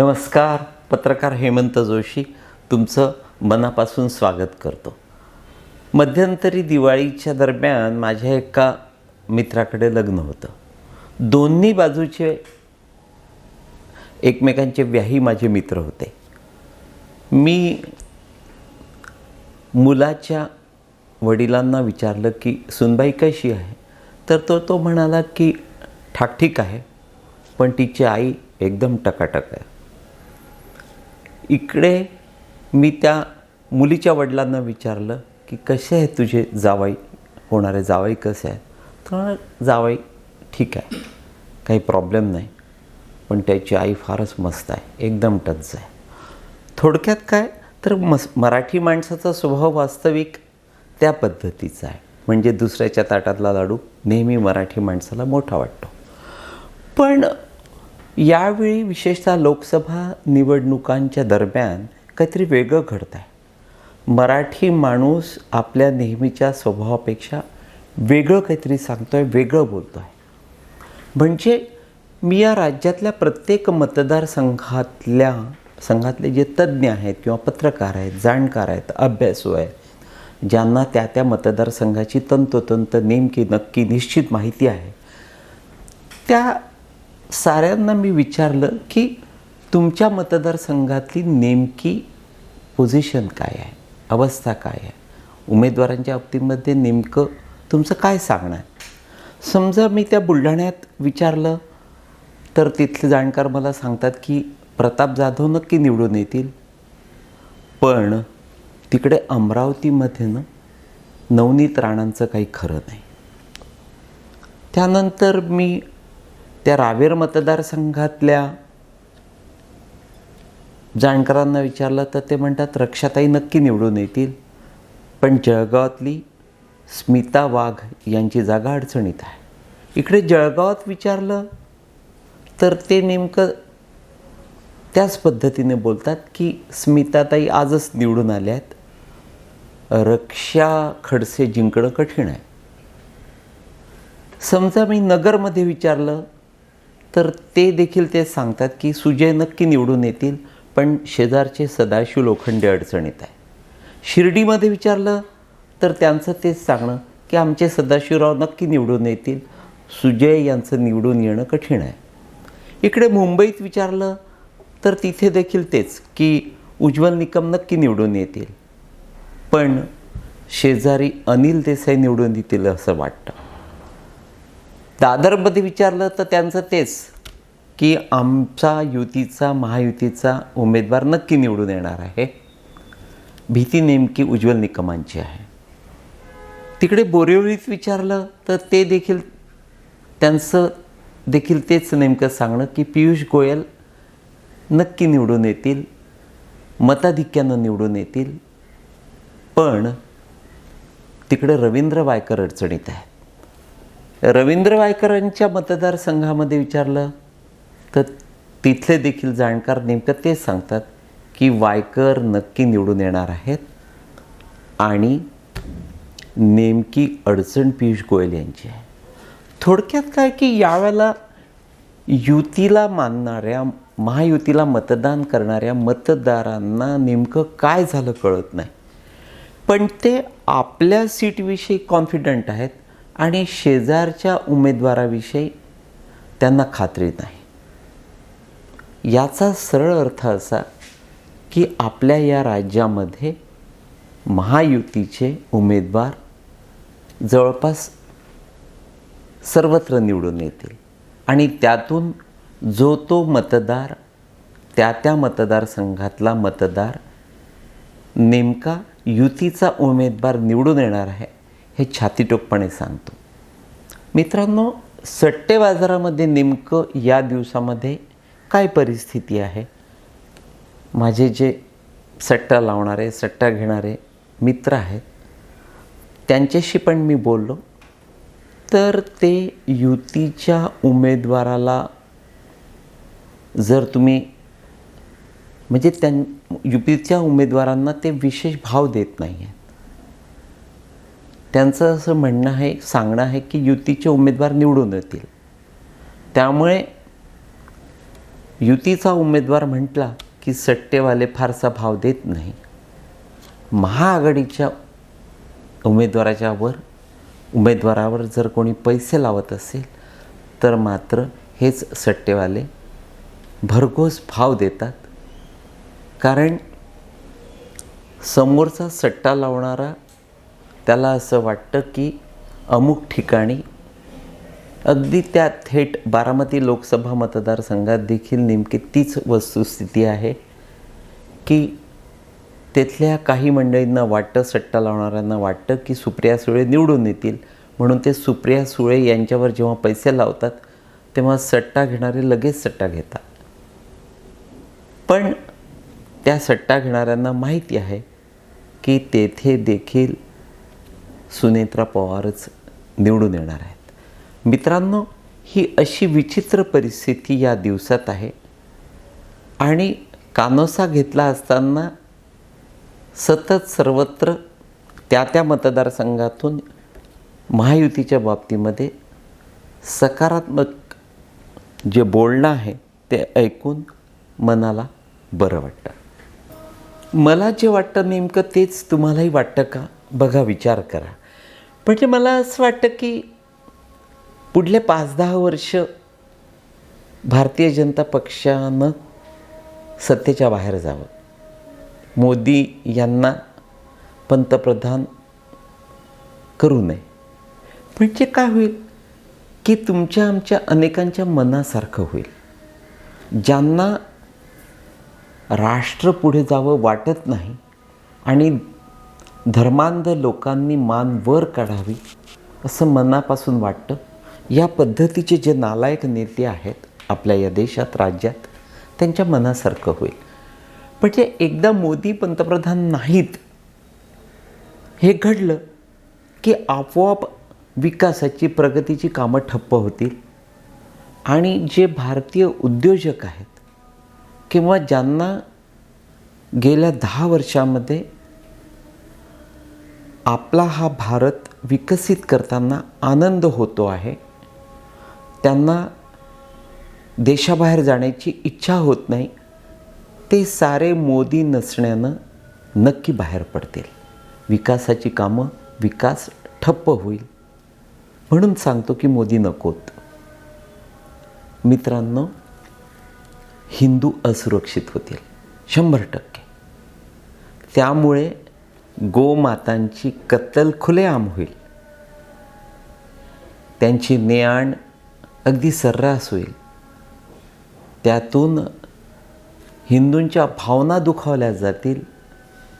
नमस्कार पत्रकार हेमंत जोशी तुमचं मनापासून स्वागत करतो. मध्यंतरी दिवाळीच्या दरम्यान माझ्या एका मित्राकडे लग्न होतं. दोन्ही बाजूचे एकमेकांचे व्याही माझे मित्र होते. मी मुलाच्या वडिलांना विचारलं की सुनबाई कशी आहे? तर तो तो म्हणाला की ठाकठीक आहे पण तिची आई एकदम टकाटक आहे. इकडे मी त्या मुलीच्या वडिलांना विचारलं की कसे आहे तुझे जावाई? होणारे जावाई कसे आहेत? तर जावाई ठीक आहे काही प्रॉब्लेम नाही पण त्याची आई फारच मस्त आहे एकदम टच आहे. थोडक्यात काय? तर मस मराठी माणसाचा स्वभाव वास्तविक त्या पद्धतीचा आहे. म्हणजे दुसऱ्याच्या ताटातला लाडू नेहमी मराठी माणसाला मोठा वाटतो. पण यावेळी विशेषतः लोकसभा निवडणुकांच्या दरम्यान काहीतरी वेगळं घडत आहे मराठी माणूस आपल्या नेहमीच्या स्वभावापेक्षा वेगळं काहीतरी सांगतो आहे वेगळं बोलतो आहे म्हणजे मी या राज्यातल्या प्रत्येक मतदारसंघातल्या संघातले जे तज्ज्ञ आहेत किंवा पत्रकार आहेत जाणकार आहेत अभ्यासू आहेत ज्यांना त्या त्या मतदारसंघाची तंतोतंत नेमकी नक्की निश्चित माहिती आहे त्या साऱ्यांना मी विचारलं की तुमच्या मतदारसंघातली नेमकी पोझिशन काय आहे? अवस्था काय आहे? उमेदवारांच्या बाबतीमध्ये नेमकं तुमचं काय सांगणं आहे समजा मी त्या बुलढाण्यात विचारलं तर तिथले जाणकार मला सांगतात की प्रताप जाधव नक्की निवडून येतील. पण तिकडे अमरावतीमध्ये ना नवनीत राणांचं काही खरं नाही. त्यानंतर मी त्या रावेर मतदारसंघातल्या जाणकारांना विचारलं तर ते म्हणतात रक्षाताई नक्की निवडून येतील. पण जळगावातली स्मिता वाघ यांची जागा अडचणीत आहे. इकडे जळगावात विचारलं तर ते नेमकं त्याच पद्धतीने बोलतात की स्मिताताई आजच निवडून आल्या आहेत. रक्षा खडसे जिंकणं कठीण आहे. समजा मी नगरमध्ये विचारलं तर ते देखील ते सांगतात की सुजय नक्की निवडून येतील पण शेजारचे सदाशिव लोखंडे अडचणीत आहे. शिर्डीमध्ये विचारलं तर त्यांचं तेच सांगणं की आमचे सदाशिवराव नक्की निवडून येतील सुजय यांचं निवडून येणं कठीण आहे. इकडे मुंबईत विचारलं तर तिथे देखील तेच की उज्ज्वल निकम नक्की निवडून येतील पण शेजारी अनिल देसाई निवडून येतील असं वाटतं. दादरमध्ये विचारलं तर त्यांचं तेच की आमचा युतीचा महायुतीचा उमेदवार नक्की निवडून येणार आहे. भीती नेमकी उज्ज्वल निकमांची आहे. तिकडे बोरिवलीत विचारलं तर ते देखील त्यांचं देखील तेच नेमकं सांगणं की पियुष गोयल नक्की निवडून येतील मताधिक्यानं निवडून येतील पण तिकडे रवींद्र वायकर अडचणीत आहेत रवींद्र वायकरांच्या मतदारसंघामध्ये विचारलं तर तिथले देखील जाणकार नेमकं तेच सांगतात की वायकर नक्की निवडून येणार आहेत आणि नेमकी अडचण पियुष गोयल यांची आहे. थोडक्यात काय की यावेळेला युतीला मानणाऱ्या महायुतीला मतदान करणाऱ्या मतदारांना नेमकं काय झालं कळत नाही. पण ते आपल्या सीटविषयी कॉन्फिडंट आहेत. आणि शेजारच्या उमेदवाराविषयी त्यांना खात्री नाही. याचा सरळ अर्थ असा की आपल्या या राज्यामध्ये महायुतीचे उमेदवार जवळपास सर्वत्र निवडून येतील. आणि त्यातून जो तो मतदार त्या त्या मतदारसंघातला मतदार नेमका युतीचा उमेदवार निवडून येणार आहे हे छातीटोकपणे सांगतो. मित्रांनो सट्टे बाजारामध्ये नेमकं या दिवसामध्ये काय परिस्थिती आहे? माझे जे सट्टा लावणारे सट्टा घेणारे मित्र आहेत त्यांच्याशी पण मी बोललो. तर ते युतीच्या उमेदवाराला जर तुम्ही म्हणजे त्यां युतीच्या उमेदवारांना ते विशेष भाव देत नाही आहेत त्यांचं असं म्हणणं आहे सांगणं आहे की युतीचे उमेदवार निवडून येतील. त्यामुळे युतीचा उमेदवार म्हटला की सट्टेवाले फारसा भाव देत नाही. महाआघाडीच्या उमेदवाराच्या वर उमेदवारावर जर कोणी पैसे लावत असेल तर मात्र हेच सट्टेवाले भरघोस भाव देतात. कारण समोरचा सट्टा लावणारा त्याला असं वाटतं की अमुक ठिकाणी अगदी त्या थेट बारामती लोकसभा मतदारसंघात देखील नेमकी तीच वस्तुस्थिती आहे की तिथल्या काही मंडळींना वाटतं सट्टा लावणाऱ्यांना वाटतं की सुप्रिया सुळे निवडून येतील. म्हणून ते सुप्रिया सुळे यांच्यावर जेव्हा पैसे लावतात तेव्हा सट्टा घेणारे लगेच सट्टा घेतात. पण त्या सट्टा घेणाऱ्यांना माहिती आहे की तेथे देखील सुनेत्रा पवारच निवडून येणार आहेत. मित्रांनो ही अशी विचित्र परिस्थिती या दिवसात आहे. आणि कानोसा घेतला असताना सतत सर्वत्र त्या त्या मतदारसंघातून महायुतीच्या बाबतीमध्ये सकारात्मक जे बोलणं आहे ते ऐकून मनाला बरं वाटतं. मला जे वाटतं नेमकं तेच तुम्हालाही वाटतं का? बघा विचार करा. म्हणजे मला असं वाटतं की पुढले पाच दहा वर्ष भारतीय जनता पक्षानं सत्तेच्या बाहेर जावं. मोदी यांना पंतप्रधान करू नये. म्हणजे काय होईल? की तुमच्या आमच्या अनेकांच्या मनासारखं होईल. ज्यांना राष्ट्र पुढे जावं वाटत नाही आणि धर्मांध लोकांनी मान वर काढावी असं मनापासून वाटतं. या पद्धतीचे जे नालायक नेते आहेत आपल्या या देशात राज्यात त्यांच्या मनासारखं होईल. म्हणजे एकदा मोदी पंतप्रधान नाहीत हे घडलं की आपोआप विकासाची प्रगतीची कामं ठप्प होतील. आणि जे भारतीय उद्योजक आहेत किंवा ज्यांना गेल्या दहा वर्षामध्ये आपला हा भारत विकसित करताना आनंद होतो आहे. त्यांना देशाबाहेर जाण्याची इच्छा होत नाही. ते सारे मोदी नसण्यानं नक्की बाहेर पडतील. विकासाची कामं विकास ठप्प होईल. म्हणून सांगतो की मोदी नकोत. मित्रांनो हिंदू असुरक्षित होतील. शंभर टक्के. त्यामुळे गोमातांची कत्तल खुलेआम होईल. त्यांची नेआण अगदी सर्रास होईल. त्यातून हिंदूंच्या भावना दुखावल्या जातील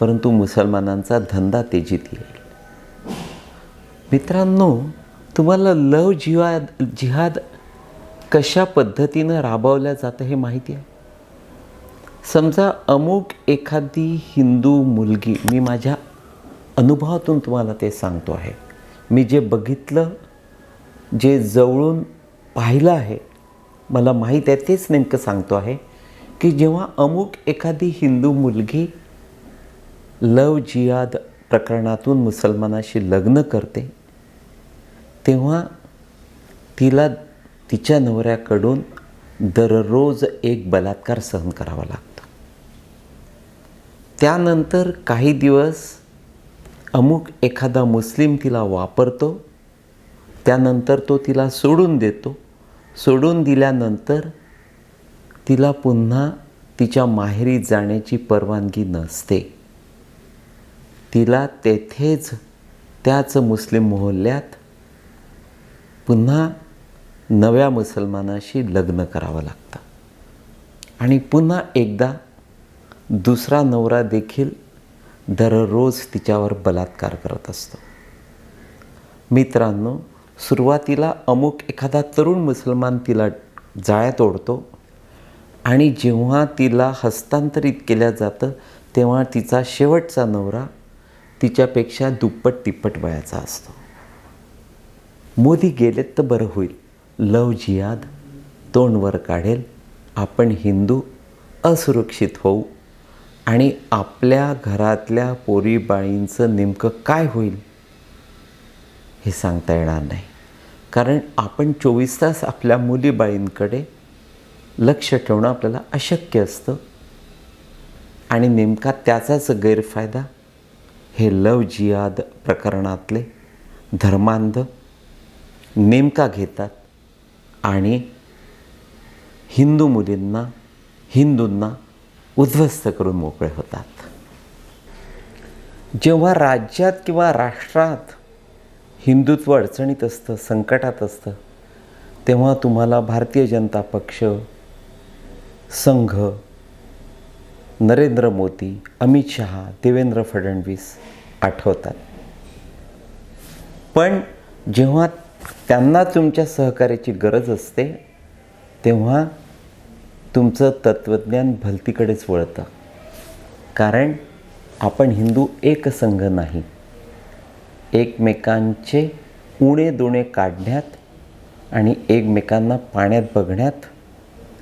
परंतु मुसलमानांचा धंदा तेजीत येईल. मित्रांनो तुम्हाला लव जिहाद जिहाद कशा पद्धतीनं राबवल्या जातं हे माहिती आहे? समजा अमुक एखादी हिंदू मुलगी मी माझ्या अनुभवातून तुम्हाला ते सांगतो आहे. मी जे बघितलं जे जवळून पाहिलं आहे मला माहीत आहे तेच नेमकं सांगतो आहे की जेव्हा अमुक एखादी हिंदू मुलगी लव जियाद प्रकरणातून मुसलमानाशी लग्न करते तेव्हा तिला तिच्या नवऱ्याकडून दररोज एक बलात्कार सहन करावा लागतो. त्यानंतर काही दिवस अमुक एखादा मुस्लिम तिला वापरतो त्यानंतर तो तिला सोडून देतो. सोडून दिल्यानंतर तिला पुन्हा तिच्या माहेरी जाण्याची परवानगी नसते. तिला तेथेच त्याच मुस्लिम मोहल्ल्यात पुन्हा नव्या मुसलमानाशी लग्न करावं लागतं. आणि पुन्हा एकदा दुसरा नवरा देखील दररोज तिच्यावर बलात्कार करत असतो. मित्रांनो सुरुवातीला अमुक एखादा तरुण मुसलमान तिला जाळ्यात ओढतो आणि जेव्हा तिला हस्तांतरित केल्या जातं तेव्हा तिचा शेवटचा नवरा तिच्यापेक्षा दुप्पट तिप्पट वयाचा असतो. मोदी गेलेत तर बरं होईल. लव जियाद तोंडवर काढेल. आपण हिंदू असुरक्षित होऊ. आणि आपल्या घरातल्या पोरीबाळींचं नेमकं काय होईल हे सांगता येणार नाही. कारण आपण चोवीस तास आपल्या मुलीबाळींकडे लक्ष ठेवणं आपल्याला अशक्य असतं. आणि नेमका त्याचाच गैरफायदा हे लव जियाद प्रकरणातले धर्मांध नेमका घेतात आणि हिंदू मुलींना हिंदूंना उद्ध्वस्त करून मोकळे होतात. जेव्हा राज्यात किंवा राष्ट्रात हिंदुत्व अडचणीत असतं संकटात असतं तेव्हा तुम्हाला भारतीय जनता पक्ष संघ नरेंद्र मोदी अमित शहा देवेंद्र फडणवीस आठवतात. पण जेव्हा त्यांना तुमच्या सहकार्याची गरज असते तेव्हा तुमचं तत्त्वज्ञान भलतीकडेच वळतं. कारण आपण हिंदू एक संघ नाही. एकमेकांचे उणे दुणे काढण्यात आणि एकमेकांना पाण्यात बघण्यात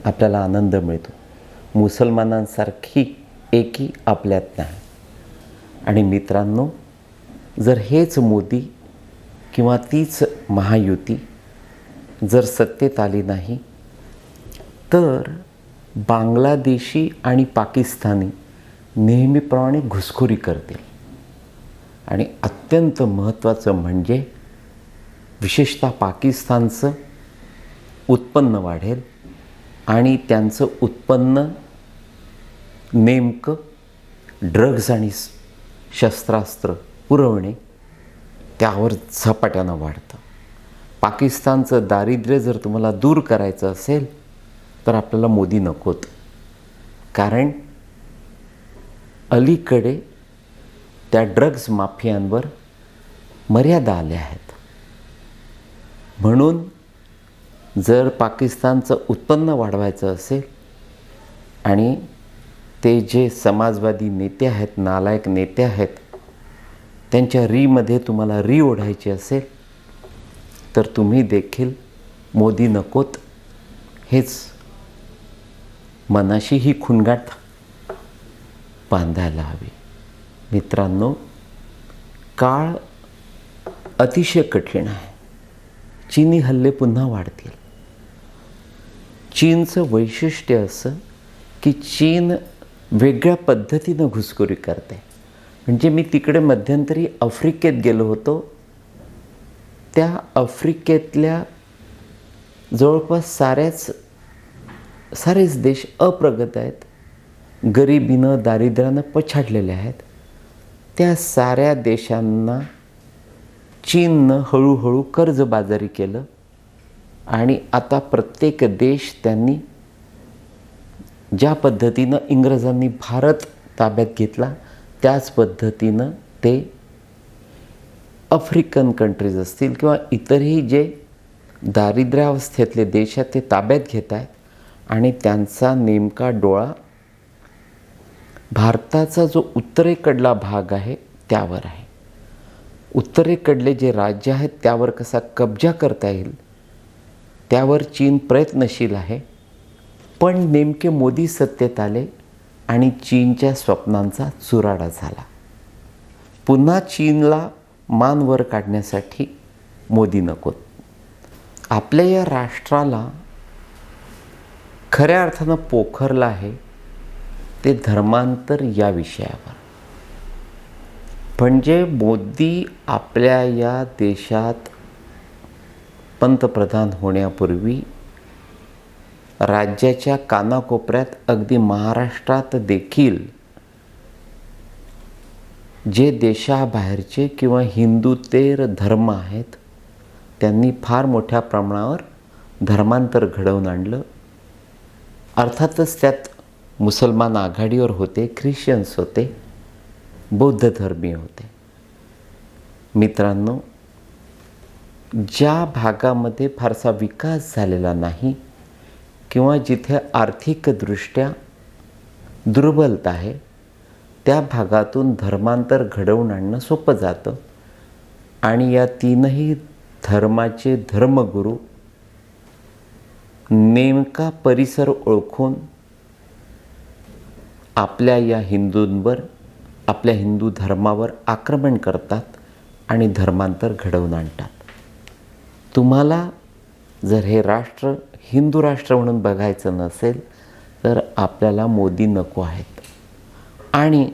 आपल्याला आनंद मिळतो. मुसलमानांसारखी एकी आपल्यात नाही. आणि मित्रांनो जर हेच मोदी किंवा तीच महायुती जर सत्तेत आली नाही तर बांगलादेशी आणि पाकिस्तानी नेहमीप्रमाणे घुसखोरी करतील. आणि अत्यंत महत्त्वाचं म्हणजे विशेषतः पाकिस्तानचं उत्पन्न वाढेल आणि त्यांचं उत्पन्न नेमकं ड्रग्ज आणि शस्त्रास्त्र पुरवणे त्यावर झपाट्यानं वाढतं. पाकिस्तानचं दारिद्र्य जर तुम्हाला दूर करायचं असेल तर आपल्याला मोदी नकोत. कारण अलीकडे त्या ड्रग्ज माफियांवर मर्यादा आल्या आहेत. म्हणून जर पाकिस्तानचं उत्पन्न वाढवायचं असेल आणि ते जे समाजवादी नेते आहेत नालायक नेते आहेत त्यांच्या रीमध्ये तुम्हाला री ओढायची असेल तर तुम्ही देखील मोदी नकोत. हेच मनाशी ही खुणगाठ बांधायला हवी. मित्रांनो काळ अतिशय कठीण आहे. चीनी हल्ले पुन्हा वाढतील. चीनचं वैशिष्ट्य असं की चीन वेगळ्या पद्धतीनं घुसखोरी करते म्हणजे मी तिकडे मध्यंतरी आफ्रिकेत गेलो होतो. त्या आफ्रिकेतल्या जवळपास साऱ्याच सारेच देश अप्रगत आहेत. गरिबीनं दारिद्र्यानं पछाडलेले आहेत. त्या साऱ्या देशांना चीननं हळूहळू कर्जबाजारी केलं आणि आता प्रत्येक देश त्यांनी ज्या पद्धतीनं इंग्रजांनी भारत ताब्यात घेतला त्याच पद्धतीनं ते आफ्रिकन कंट्रीज असतील किंवा इतरही जे दारिद्र्यावस्थेतले देश आहेत ते ताब्यात घेत आहेत. आणि त्यांचा नेमका डोळा भारताचा जो उत्तरेकडला भाग आहे त्यावर आहे. उत्तरेकडले जे राज्य आहेत त्यावर कसा कब्जा करता येईल त्यावर चीन प्रयत्नशील आहे. पण नेमके मोदी सत्तेत आले आणि चीनच्या स्वप्नांचा चुराडा झाला. पुन्हा चीनला मान वर काढण्यासाठी मोदी नकोत. आपल्या या राष्ट्राला खऱ्या अर्थानं पोखरलं आहे ते धर्मांतर या विषयावर. म्हणजे मोदी आपल्या या देशात पंतप्रधान होण्यापूर्वी राज्याच्या कानाकोपऱ्यात अगदी महाराष्ट्रात देखील जे देशाबाहेरचे किंवा हिंदुतेर धर्म आहेत त्यांनी फार मोठ्या प्रमाणावर धर्मांतर घडवून आणलं. अर्थातच त्यात मुसलमान आघाडीवर होते ख्रिश्चन्स होते बौद्ध धर्मीय होते. मित्रांनो ज्या भागामध्ये फारसा विकास झालेला नाही किंवा जिथे आर्थिकदृष्ट्या दुर्बलता आहे त्या भागातून धर्मांतर घडवून आणणं सोपं जातं. आणि या तीनही धर्माचे धर्मगुरू नेमका परिसर ओळखून आपल्या या हिंदूंवर आपल्या हिंदू धर्मावर आक्रमण करतात आणि धर्मांतर घडवून आणतात. तुम्हाला जर हे राष्ट्र हिंदू राष्ट्र म्हणून बघायचं नसेल तर आपल्याला मोदी नको आहेत. आणि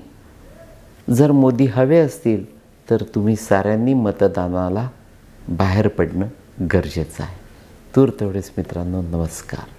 जर मोदी हवे असतील तर तुम्ही साऱ्यांनी मतदानाला बाहेर पडणं गरजेचं आहे. तूर तेवढेच मित्रांनो नमस्कार.